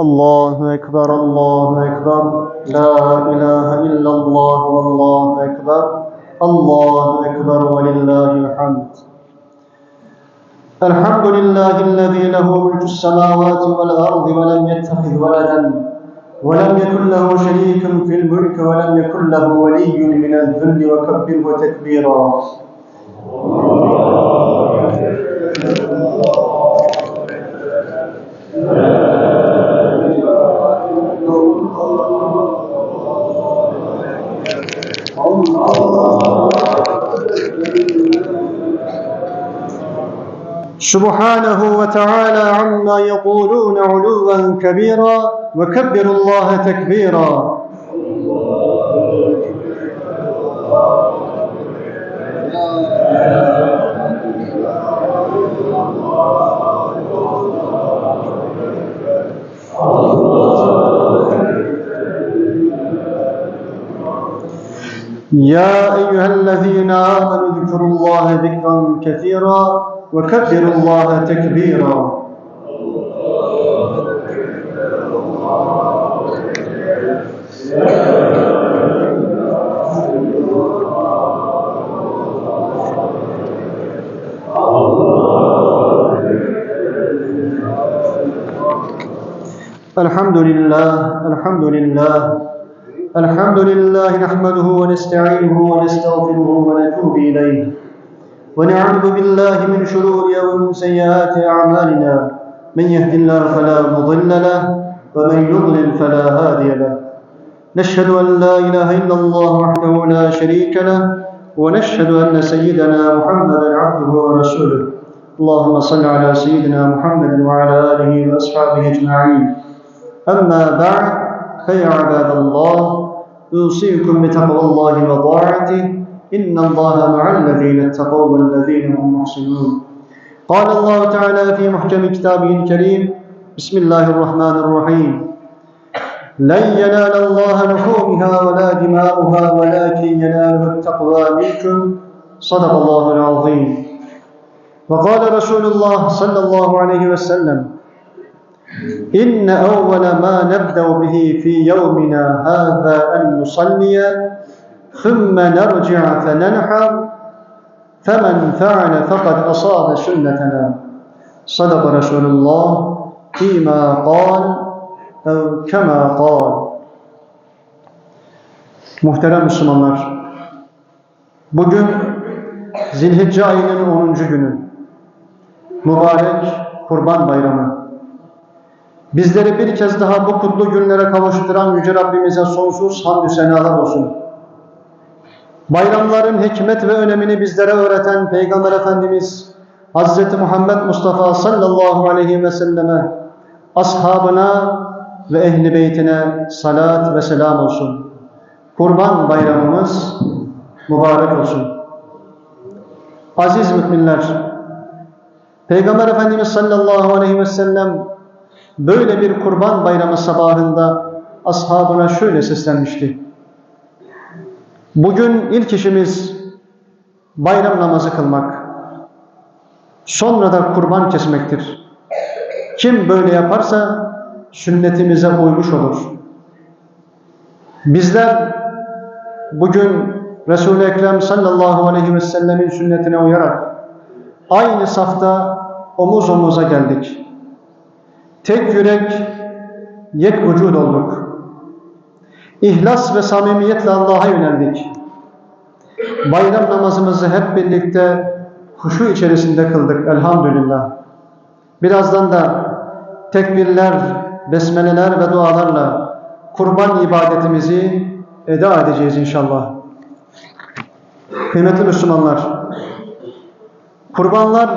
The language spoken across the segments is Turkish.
الله أكبر الله أكبر. لا إله إلا الله والله أكبر. الله أكبر ولله الحمد. الحمد لله الذي له ملك السماوات والأرض ولم يتخذ ولدا ولم يكن له شريك في الملك ولم يكن له ولي من الذل وكبره تكبيرا سبحانه وتعالى عما يقولون علوا كبيرا وكبروا الله تكبيرا. يا أيها الذين آمنوا اذكروا الله ذكرا كثيرا. وكبروا الله تكبيرا. الحمد لله الحمد لله الحمد لله نحمده ونستعينه ونستغفره ونتوب إليه ونعوذ بالله من شرور ومن سيئات أعمالنا. من يهد الله فلا مضل له ومن يضلل فلا هادي له. نشهد أن لا إله إلا الله وحده لا شريك له ونشهد أن سيدنا محمدا عبده ورسوله. اللهم صل على سيدنا محمد وعلى آله وأصحابه أجمعين. أما بعد فيا عباد الله أوصيكم بتقوى الله وطاعته. إن الله مع الذين اتقوا والذين هم محسنون. قال الله تعالى في محكم كتابه الكريم بسم الله الرحمن الرحيم. لن ينال الله لحومها ولا دماؤها ولكن يناله التقوى منكم. صدق الله العظيم. وقال رسول الله صلى الله عليه وسلم إن أول ما نبدأ به في يومنا هذا أن نصلي ثم نرجع فننحر فمن فعل فقد أصاب سنتنا صدق رسول الله فيما قال أو كما قال Muhterem Müslümanlar, bugün Zilhicce ayının 10. günü, mübarek Kurban Bayramı. Bizleri bir kez daha bu kutlu günlere kavuşturan Yüce Rabbimize sonsuz hamdü senalar olsun. Bayramların hikmet ve önemini bizlere öğreten Peygamber Efendimiz Hz. Muhammed Mustafa sallallahu aleyhi ve selleme, ashabına ve ehli beytine salat ve selam olsun. Kurban bayramımız mübarek olsun. Aziz müminler, Peygamber Efendimiz sallallahu aleyhi ve sellem böyle bir kurban bayramı sabahında ashabına şöyle seslenmişti. Bugün ilk işimiz bayram namazı kılmak. Sonra da kurban kesmektir. Kim böyle yaparsa sünnetimize uymuş olur. Bizler bugün Resul-i Ekrem sallallahu aleyhi ve sellemin sünnetine uyarak aynı safta omuz omuza geldik. Tek yürek, yek vücud olduk. İhlas ve samimiyetle Allah'a yöneldik. Bayram namazımızı hep birlikte huşu içerisinde kıldık elhamdülillah. Birazdan da tekbirler, besmeleler ve dualarla kurban ibadetimizi eda edeceğiz inşallah. Kıymetli Müslümanlar, kurbanlar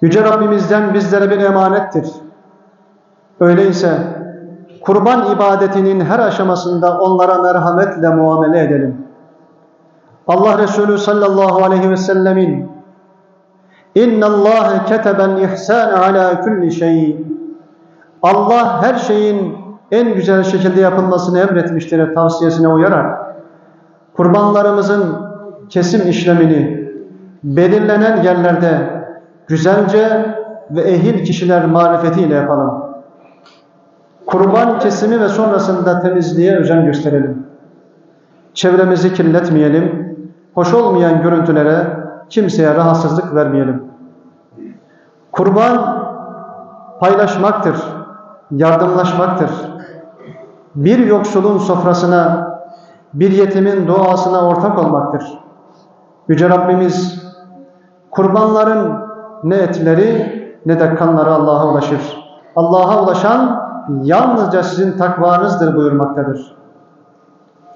Yüce Rabbimizden bizlere bir emanettir. Öyleyse kurban ibadetinin her aşamasında onlara merhametle muamele edelim. Allah Resulü sallallahu aleyhi ve sellemin İnna Allah keteben ihsan ala kulli şey. Allah her şeyin en güzel şekilde yapılmasını emretmiştir tavsiyesine uyarak kurbanlarımızın kesim işlemini belirlenen yerlerde güzelce ve ehil kişiler marifetiyle yapalım. Kurban kesimi ve sonrasında temizliğe özen gösterelim. Çevremizi kirletmeyelim. Hoş olmayan görüntülere kimseye rahatsızlık vermeyelim. Kurban paylaşmaktır, yardımlaşmaktır. Bir yoksulun sofrasına, bir yetimin duasına ortak olmaktır. Yüce Rabbimiz kurbanların ne etleri ne de kanları Allah'a ulaşır. Allah'a ulaşan yalnızca sizin takvanızdır buyurmaktadır.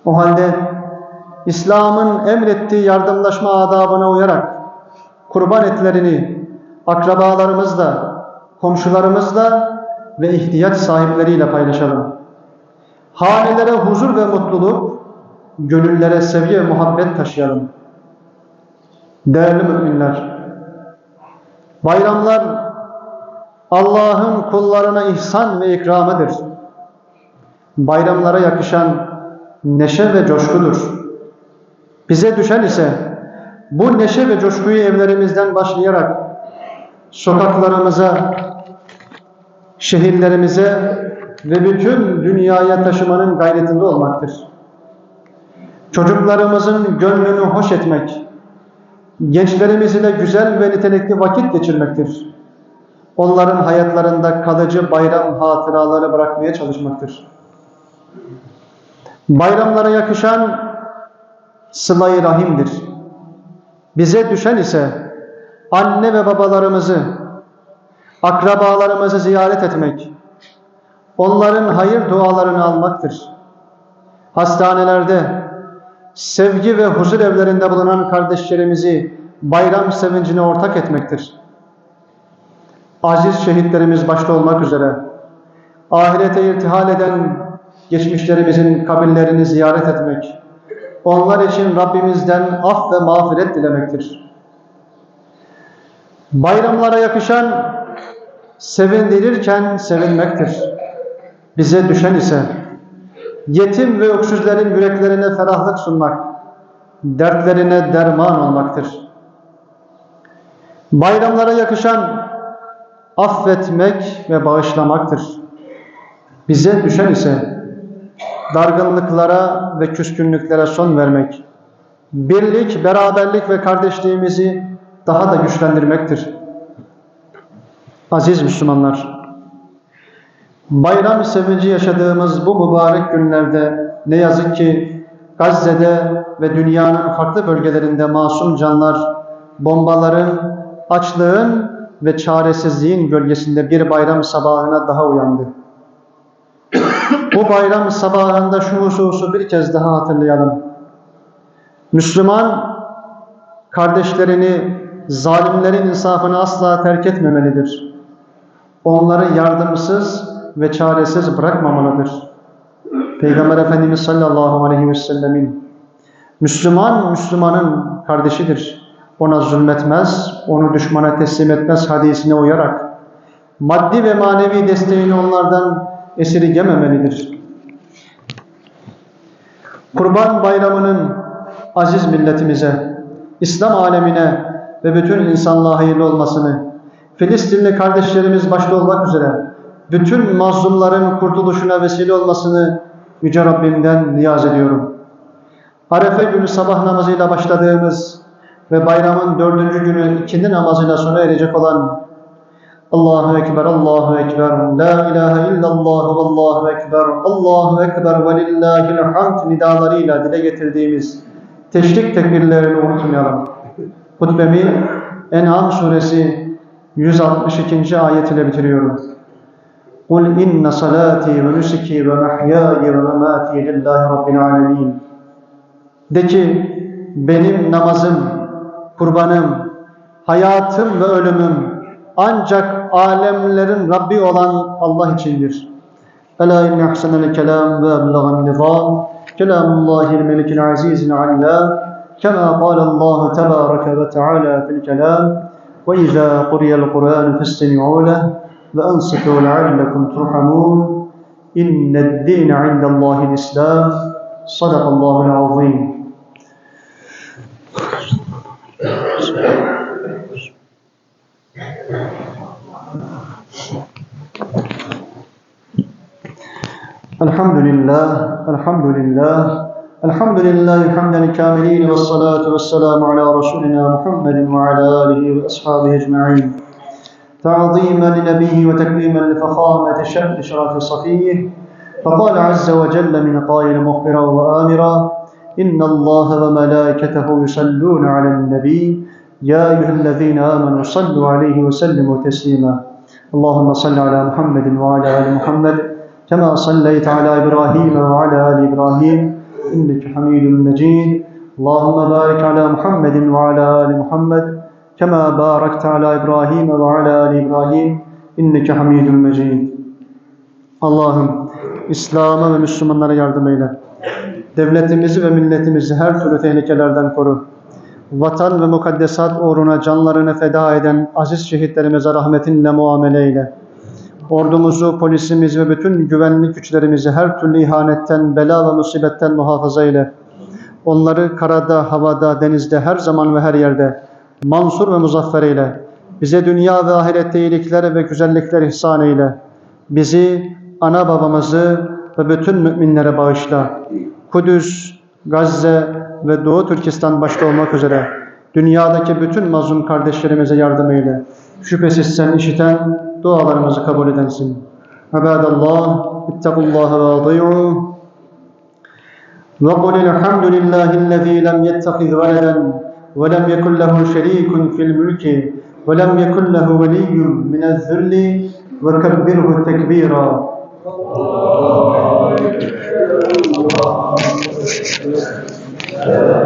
O halde İslam'ın emrettiği yardımlaşma adabına uyarak kurban etlerini akrabalarımızla, komşularımızla ve ihtiyaç sahipleriyle paylaşalım. Hanelere huzur ve mutluluk, gönüllere sevgi ve muhabbet taşıyalım. Değerli müminler, bayramlar Allah'ın kullarına ihsan ve ikramıdır. Bayramlara yakışan neşe ve coşkudur. Bize düşen ise bu neşe ve coşkuyu evlerimizden başlayarak sokaklarımıza, şehirlerimize ve bütün dünyaya taşımanın gayretinde olmaktır. Çocuklarımızın gönlünü hoş etmek, gençlerimiz ile güzel ve nitelikli vakit geçirmektir. Onların hayatlarında kalıcı bayram hatıraları bırakmaya çalışmaktır. Bayramlara yakışan sıla-i rahimdir. Bize düşen ise anne ve babalarımızı, akrabalarımızı ziyaret etmek, onların hayır dualarını almaktır. Hastanelerde, sevgi ve huzur evlerinde bulunan kardeşlerimizi bayram sevincine ortak etmektir. Aziz şehitlerimiz başta olmak üzere ahirete irtihal eden geçmişlerimizin kabirlerini ziyaret etmek, onlar için Rabbimizden af ve mağfiret dilemektir. Bayramlara yakışan sevindirirken sevinmektir. Bize düşen ise yetim ve öksüzlerin yüreklerine ferahlık sunmak, dertlerine derman olmaktır. Bayramlara yakışan affetmek ve bağışlamaktır. Bize düşen ise dargınlıklara ve küskünlüklere son vermek, birlik, beraberlik ve kardeşliğimizi daha da güçlendirmektir. Aziz Müslümanlar, bayram sevinci yaşadığımız bu mübarek günlerde ne yazık ki Gazze'de ve dünyanın farklı bölgelerinde masum canlar bombaların, açlığın ve çaresizliğin gölgesinde bir bayram sabahına daha uyandı. Bu bayram sabahında şu hususu bir kez daha hatırlayalım. Müslüman kardeşlerini zalimlerin insafını asla terk etmemelidir. Onları yardımsız ve çaresiz bırakmamalıdır. Peygamber Efendimiz sallallahu aleyhi ve sellemin Müslüman, Müslümanın kardeşidir. Ona zulmetmez, onu düşmana teslim etmez hadisine uyarak maddi ve manevi desteğini onlardan esirgememelidir. Kurban bayramının aziz milletimize, İslam alemine ve bütün insanlığa hayırlı olmasını, Filistinli kardeşlerimiz başta olmak üzere bütün mazlumların kurtuluşuna vesile olmasını Yüce Rabbimden niyaz ediyorum. Arefe günü sabah namazıyla başladığımız ve bayramın dördüncü günü ikindi namazıyla sona erecek olan Allahu Ekber, Allahu Ekber, La ilahe illallah, Allahu Ekber, Allahu Ekber ve lillahil hamd nidalarıyla dile getirdiğimiz teşrik tekbirlerini unutmayalım. Hutbemi En'am suresi 162. ayet ile bitiriyorum. قُلْ اِنَّ صَلَاتِي وَنُسِكِي وَمَحْيَايِ وَمَمَاتِي لِلّٰهِ رَبِّ الْعَالَمِينَ De ki, benim namazım, kurbanım, hayatım ve ölümüm ancak alemlerin Rabbi olan Allah içindir. Ela inne ahsenel kelam ve eblagan nizam. Kelamullahil melikil azizil allam. Kema kalallahu tebareke ve teala fil kelam. Ve izâ kuriyel kur'an festemi'u leh ve ansitu leallekum turhamun. İnne'd-dîne indellâhi'l-islam sadakallahu'l-azîm الحمد لله الحمد لله الحمد لله حمدا الكاملين والصلاة والسلام على رسولنا محمد وعلى آله وأصحابه أجمعين. تعظيما لنبيه وتكريما لفخامة شرف صفيه فقال عز وجل من قائل مخبرا وآمرا إن الله وملائكته يصلون على النبي يا أيها الذين آمنوا صلوا عليه وسلموا تسليما اللهم صل على محمد وعلى آل محمد كما صليت على إبراهيم وعلى آل إبراهيم إنك حميد مجيد اللهم بارك على محمد وعلى آل محمد كما باركت على إبراهيم وعلى آل إبراهيم إنك حميد مجيد Allah'ım İslam'a ve Müslümanlara yardım eyle. Devletimizi ve milletimizi her türlü tehlikelerden koru. Vatan ve mukaddesat uğruna canlarını feda eden aziz şehitlerimize rahmetinle muamele eyle. Ordumuzu, polisimizi ve bütün güvenlik güçlerimizi her türlü ihanetten, bela ve musibetten muhafaza eyle. Onları karada, havada, denizde, her zaman ve her yerde mansur ve muzaffer eyle. Bize dünya ve ahirette iyilikler ve güzellikler ihsan eyle. Bizi, ana babamızı ve bütün müminlere bağışla. Kudüs, Gazze ve Doğu Türkistan başta olmak üzere dünyadaki bütün mazlum kardeşlerimize yardım eyle. Şüphesiz sen işiten, dualarımızı kabul edensin. Ebadallah, ittakullaha ve adi'u. وقل الحمد لله الذي لم يتخذ ولدا ولم يكن له شريك في الملك ولم يكن له ولي من الذل وكبره تكبيرا Allah Yeah.